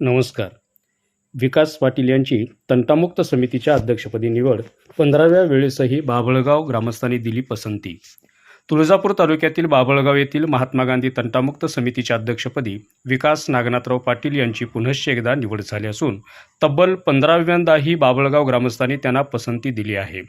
नमस्कार. विकास पाटील यांची तंटामुक्त समितीच्या अध्यक्षपदी निवड पंधराव्या वेळेसही बाभळगाव ग्रामस्थांनी दिली पसंती. तुळजापूर तालुक्यातील बाभळगाव येथील महात्मा गांधी तंटामुक्त समितीच्या अध्यक्षपदी विकास नागनाथराव पाटील यांची पुनश्च एकदा निवड झाली असून तब्बल पंधराव्यांदाही बाभळगाव ग्रामस्थांनी त्यांना पसंती दिली आहे.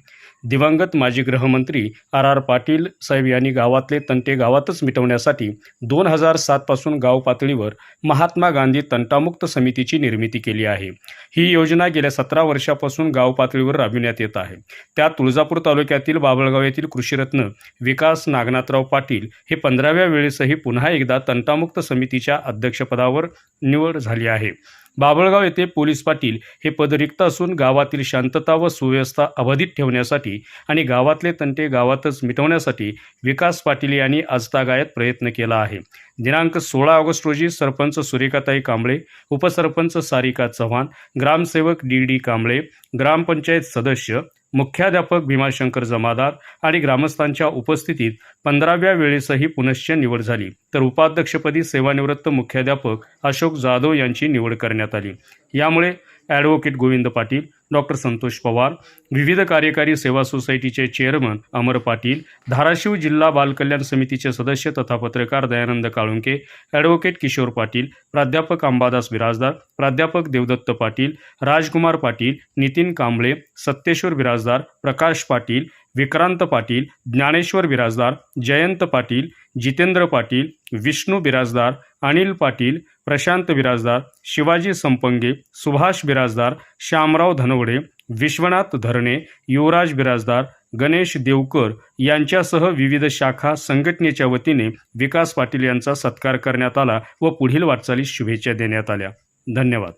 दिवंगत माजी गृहमंत्री आर आर पाटील साहेब यांनी गावातले तंटे गावातच मिटवण्यासाठी दोन हजार सातपासून गाव पातळीवर महात्मा गांधी तंटामुक्त समितीची निर्मिती केली आहे. ही योजना गेल्या सतरा वर्षापासून गाव पातळीवर राबविण्यात येत आहे. त्यात तुळजापूर तालुक्यातील बाबळगाव येथील कृषीरत्न विकास नागनाथराव पाटील हे पंधराव्या वेळेसही पुन्हा एकदा तंटामुक्त समितीच्या अध्यक्षपदावर निवड झाली आहे. बाबळगाव येथे पोलीस पाटील हे पद रिक्त असून गावातील शांतता व सुव्यवस्था अबाधित ठेवण्यासाठी आणि गावातले तंटे गावातच मिटवण्यासाठी विकास पाटील यांनी आजतागायत प्रयत्न केला आहे. दिनांक सोळा ऑगस्ट रोजी सरपंच सुरेखाताई कांबळे उपसरपंच सारिका चव्हाण ग्रामसेवक डी डी कांबळे ग्रामपंचायत सदस्य मुख्याध्यापक भीमाशंकर जमादार आणि ग्रामस्थांच्या उपस्थितीत पंधराव्या वेळेसही पुनश्च निवड झाली. तर उपाध्यक्षपदी सेवानिवृत्त मुख्याध्यापक अशोक जाधव यांची निवड करण्यात आली. यामुळे ॲडव्होकेट गोविंद पाटील डॉक्टर संतोष पवार विविध कार्यकारी सेवा सोसायटीचे चेअरमन अमर पाटील धाराशिव जिल्हा बालकल्याण समितीचे सदस्य तथा पत्रकार दयानंद काळुंके ॲडव्होकेट किशोर पाटील प्राध्यापक अंबादास बिराजदार प्राध्यापक देवदत्त पाटील राजकुमार पाटील नितीन कांबळे सत्येश्वर बिराजदार प्रकाश पाटील विक्रांत पाटील ज्ञानेश्वर बिराजदार जयंत पाटील जितेंद्र पाटील विष्णू बिराजदार अनिल पाटील प्रशांत बिराजदार शिवाजी संपंगे सुभाष बिराजदार श्यामराव धनवडे विश्वनाथ धरणे युवराज बिराजदार गणेश देवकर यांच्यासह विविध शाखा संघटनेच्या वतीने विकास पाटील यांचा सत्कार करण्यात आला व पुढील वाटचालीस शुभेच्छा देण्यात आल्या. धन्यवाद.